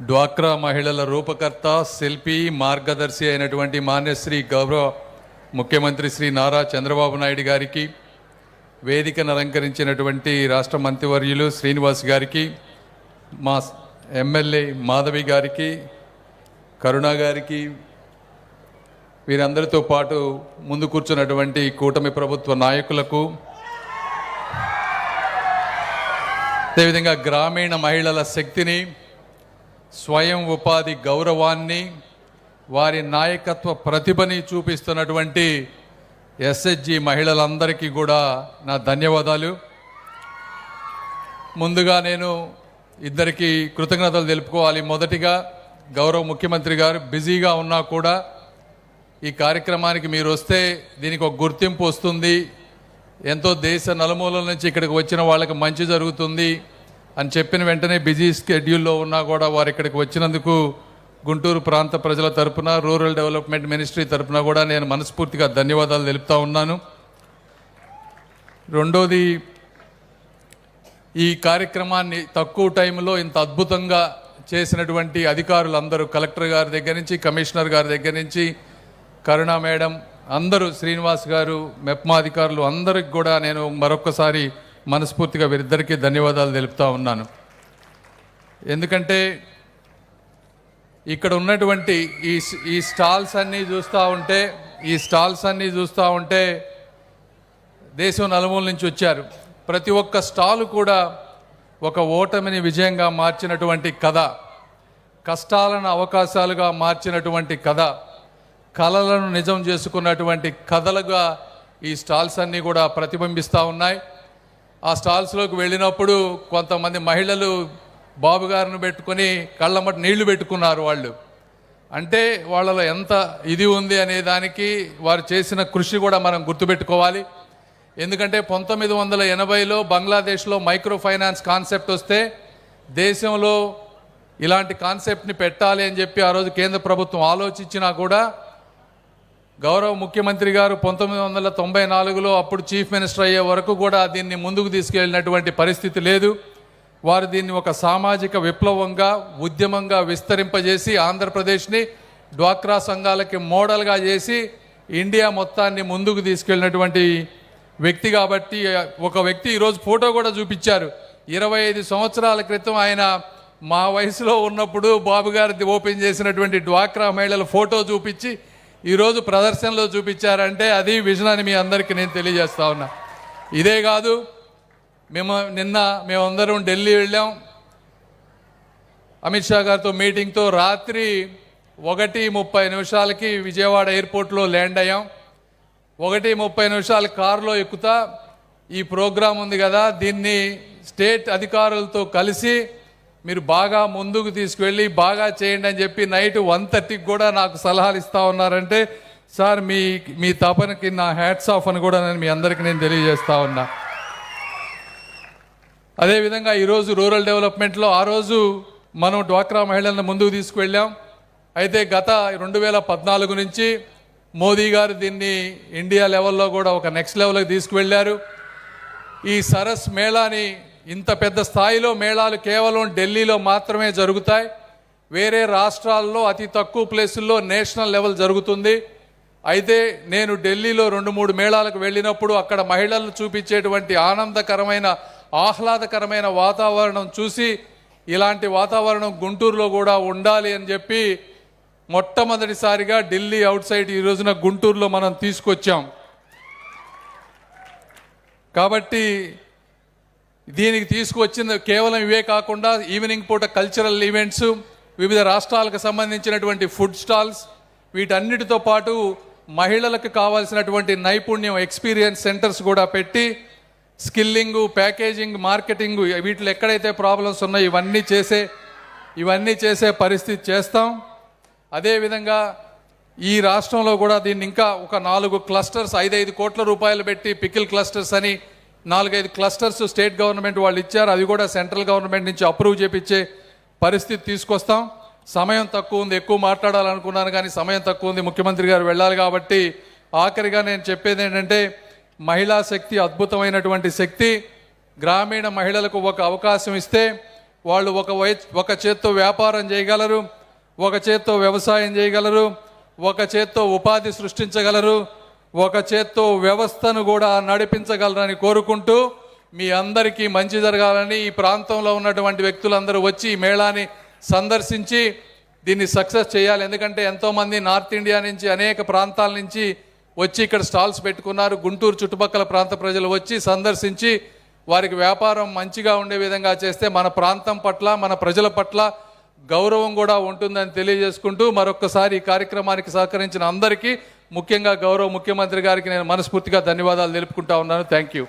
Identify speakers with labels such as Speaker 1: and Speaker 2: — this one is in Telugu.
Speaker 1: డ్వాక్రా మహిళల రూపకర్త శిల్పి మార్గదర్శి అయినటువంటి మాన్యశ్రీ గౌరవ ముఖ్యమంత్రి శ్రీ నారా చంద్రబాబు నాయుడు గారికి వేదికను అలంకరించినటువంటి రాష్ట్ర మంత్రివర్యులు శ్రీనివాస్ గారికి మా ఎమ్మెల్యే మాధవి గారికి కరుణ గారికి వీరందరితో పాటు ముందు కూర్చున్నటువంటి కూటమి ప్రభుత్వ నాయకులకు అదేవిధంగా గ్రామీణ మహిళల శక్తిని స్వయం ఉపాధి గౌరవాన్ని వారి నాయకత్వ ప్రతిభని చూపిస్తున్నటువంటి ఎస్హెచ్జి మహిళలందరికీ కూడా నా ధన్యవాదాలు. ముందుగా నేను ఇద్దరికి కృతజ్ఞతలు తెలుపుకోవాలి. మొదటిగా గౌరవ ముఖ్యమంత్రి గారు బిజీగా ఉన్నా కూడా ఈ కార్యక్రమానికి మీరు వస్తే దీనికి ఒక గుర్తింపు వస్తుంది. ఎంతో దేశ నలుమూలల నుంచి ఇక్కడికి వచ్చిన వాళ్ళకి మంచి జరుగుతుంది. అని చెప్పిన వెంటనే బిజీ స్కెడ్యూల్లో ఉన్నా కూడా వారు ఇక్కడికి వచ్చినందుకు గుంటూరు ప్రాంత ప్రజల తరపున రూరల్ డెవలప్మెంట్ మినిస్ట్రీ తరపున కూడా నేను మనస్ఫూర్తిగా ధన్యవాదాలు తెలుపుతా ఉన్నాను. రెండోది ఈ కార్యక్రమాన్ని తక్కువ టైంలో ఇంత అద్భుతంగా చేసినటువంటి అధికారులందరూ కలెక్టర్ గారి దగ్గర నుంచి కమిషనర్ గారి దగ్గర నుంచి కరుణ మేడం అందరూ శ్రీనివాస్ గారు మెప్మా అధికారులు అందరికి కూడా నేను మరొకసారి మనస్ఫూర్తిగా వీరిద్దరికీ ధన్యవాదాలు తెలుపుతా ఉన్నాను. ఎందుకంటే ఇక్కడ ఉన్నటువంటి ఈ ఈ స్టాల్స్ అన్నీ చూస్తూ ఉంటే ఈ స్టాల్స్ అన్నీ చూస్తూ ఉంటే దేశం నలుమూల నుంచి వచ్చారు. ప్రతి ఒక్క స్టాలు కూడా ఒక ఓటమిని విజయంగా మార్చినటువంటి కథ కష్టాలను అవకాశాలుగా మార్చినటువంటి కథ కళలను నిజం చేసుకున్నటువంటి కథలుగా ఈ స్టాల్స్ అన్నీ కూడా ప్రతిబింబిస్తూ ఉన్నాయి. ఆ స్టాల్స్లోకి వెళ్ళినప్పుడు కొంతమంది మహిళలు బాబు గారిని పెట్టుకొని కళ్ళమట నీళ్ళు పెట్టుకున్నారు వాళ్ళు. అంటే వాళ్ళలో ఎంత ఇది ఉంది అనే దానికి వారు చేసిన కృషి కూడా మనం గుర్తుపెట్టుకోవాలి. ఎందుకంటే పంతొమ్మిది వందల ఎనభైలో బంగ్లాదేశ్లో మైక్రో ఫైనాన్స్ కాన్సెప్ట్ వస్తే దేశంలో ఇలాంటి కాన్సెప్ట్ని పెట్టాలి అని చెప్పి ఆ రోజు కేంద్ర ప్రభుత్వం ఆలోచించినా కూడా గౌరవ ముఖ్యమంత్రి గారు పంతొమ్మిది వందల తొంభై నాలుగులో అప్పుడు చీఫ్ మినిస్టర్ అయ్యే వరకు కూడా దీన్ని ముందుకు తీసుకెళ్ళినటువంటి పరిస్థితి లేదు. వారు దీన్ని ఒక సామాజిక విప్లవంగా ఉద్యమంగా విస్తరింపజేసి ఆంధ్రప్రదేశ్ని డ్వాక్రా సంఘాలకి మోడల్గా చేసి ఇండియా మొత్తాన్ని ముందుకు తీసుకెళ్ళినటువంటి వ్యక్తి కాబట్టి ఒక వ్యక్తి ఈరోజు ఫోటో కూడా చూపించారు. ఇరవై ఐదు సంవత్సరాల క్రితం ఆయన మా వయసులో ఉన్నప్పుడు బాబు గారి ఓపెన్ చేసినటువంటి డ్వాక్రా మహిళల ఫోటో చూపించి ఈరోజు ప్రదర్శనలో చూపించారంటే అది విజన్ అని మీ అందరికీ నేను తెలియజేస్తా ఉన్నా. ఇదే కాదు మేము నిన్న మేమందరం ఢిల్లీ వెళ్ళాం. అమిత్ షా గారితో మీటింగ్తో రాత్రి ఒకటి ముప్పై నిమిషాలకి విజయవాడ ఎయిర్పోర్ట్లో ల్యాండ్ అయ్యాం. ఒకటి ముప్పై నిమిషాలు కారులో ఎక్కుతా. ఈ ప్రోగ్రాం ఉంది కదా దీన్ని స్టేట్ అధికారులతో కలిసి మీరు బాగా ముందుకు తీసుకువెళ్ళి బాగా చేయండి అని చెప్పి నైట్ వన్ థర్టీకి కూడా నాకు సలహాలు ఇస్తా ఉన్నారంటే సార్ మీ మీ తపనకి నా హ్యాట్స్ ఆఫ్ అని కూడా నేను మీ అందరికీ నేను తెలియజేస్తా ఉన్నా. అదేవిధంగా ఈరోజు రూరల్ డెవలప్మెంట్లో ఆ రోజు మనం డ్వాక్రా మహిళలను ముందుకు తీసుకువెళ్ళాం. అయితే గత రెండు వేల పద్నాలుగు నుంచి మోదీ గారు దీన్ని ఇండియా లెవెల్లో కూడా ఒక నెక్స్ట్ లెవెల్కి తీసుకువెళ్ళారు. ఈ సరస్ మేళాని ఇంత పెద్ద స్థాయిలో మేళాలు కేవలం ఢిల్లీలో మాత్రమే జరుగుతాయి. వేరే రాష్ట్రాల్లో అతి తక్కువ ప్లేసుల్లో నేషనల్ లెవెల్ జరుగుతుంది. అయితే నేను ఢిల్లీలో రెండు మూడు మేళాలకు వెళ్ళినప్పుడు అక్కడ మహిళలు చూపించేటువంటి ఆనందకరమైన ఆహ్లాదకరమైన వాతావరణం చూసి ఇలాంటి వాతావరణం గుంటూరులో కూడా ఉండాలి అని చెప్పి మొట్టమొదటిసారిగా ఢిల్లీ అవుట్ సైడ్ ఈ రోజున గుంటూరులో మనం తీసుకొచ్చాం. కాబట్టి దీనికి తీసుకువచ్చింది కేవలం ఇవే కాకుండా ఈవినింగ్ పూట కల్చరల్ ఈవెంట్స్ వివిధ రాష్ట్రాలకు సంబంధించినటువంటి ఫుడ్ స్టాల్స్ వీటన్నిటితో పాటు మహిళలకు కావాల్సినటువంటి నైపుణ్యం ఎక్స్పీరియన్స్ సెంటర్స్ కూడా పెట్టి స్కిల్లింగ్ ప్యాకేజింగ్ మార్కెటింగ్ వీటిలో ఎక్కడైతే ప్రాబ్లమ్స్ ఉన్నాయో ఇవన్నీ చేసే ఇవన్నీ చేసే పరిస్థితి చేస్తాం. అదేవిధంగా ఈ రాష్ట్రంలో కూడా దీన్ని ఇంకా ఒక నాలుగు క్లస్టర్స్ ఐదైదు కోట్ల రూపాయలు పెట్టి పికిల్ క్లస్టర్స్ అని నాలుగైదు క్లస్టర్స్ స్టేట్ గవర్నమెంట్ వాళ్ళు ఇచ్చారు. అది కూడా సెంట్రల్ గవర్నమెంట్ నుంచి అప్రూవ్ చేపించే పరిస్థితి తీసుకొస్తాం. సమయం తక్కువ ఉంది. ఎక్కువ మాట్లాడాలనుకున్నాను కానీ సమయం తక్కువ ఉంది. ముఖ్యమంత్రి గారు వెళ్ళాలి కాబట్టి ఆఖరిగా నేను చెప్పేది ఏంటంటే మహిళా శక్తి అద్భుతమైనటువంటి శక్తి. గ్రామీణ మహిళలకు ఒక అవకాశం ఇస్తే వాళ్ళు ఒక వై ఒక చేత్తో వ్యాపారం చేయగలరు ఒక చేత్తో వ్యవసాయం చేయగలరు ఒక చేత్తో ఉపాధి సృష్టించగలరు. ఒక చేత్తో వ్యవస్థను కూడా నడిపించగలరని కోరుకుంటూ మీ అందరికీ మంచి జరగాలని ఈ ప్రాంతంలో ఉన్నటువంటి వ్యక్తులందరూ వచ్చి ఈ మేళాని సందర్శించి దీన్ని సక్సెస్ చేయాలి. ఎందుకంటే ఎంతోమంది నార్త్ ఇండియా నుంచి అనేక ప్రాంతాల నుంచి వచ్చి ఇక్కడ స్టాల్స్ పెట్టుకున్నారు. గుంటూరు చుట్టుపక్కల ప్రాంత ప్రజలు వచ్చి సందర్శించి వారికి వ్యాపారం మంచిగా ఉండే విధంగా చేస్తే మన ప్రాంతం పట్ల మన ప్రజల పట్ల గౌరవం కూడా ఉంటుందని తెలియజేసుకుంటూ మరొక్కసారి ఈ కార్యక్రమానికి సహకరించిన అందరికీ ముఖ్యంగా గౌరవ ముఖ్యమంత్రి గారికి నేను మనస్ఫూర్తిగా ధన్యవాదాలు తెలుపుకుంటా ఉన్నాను. Thank you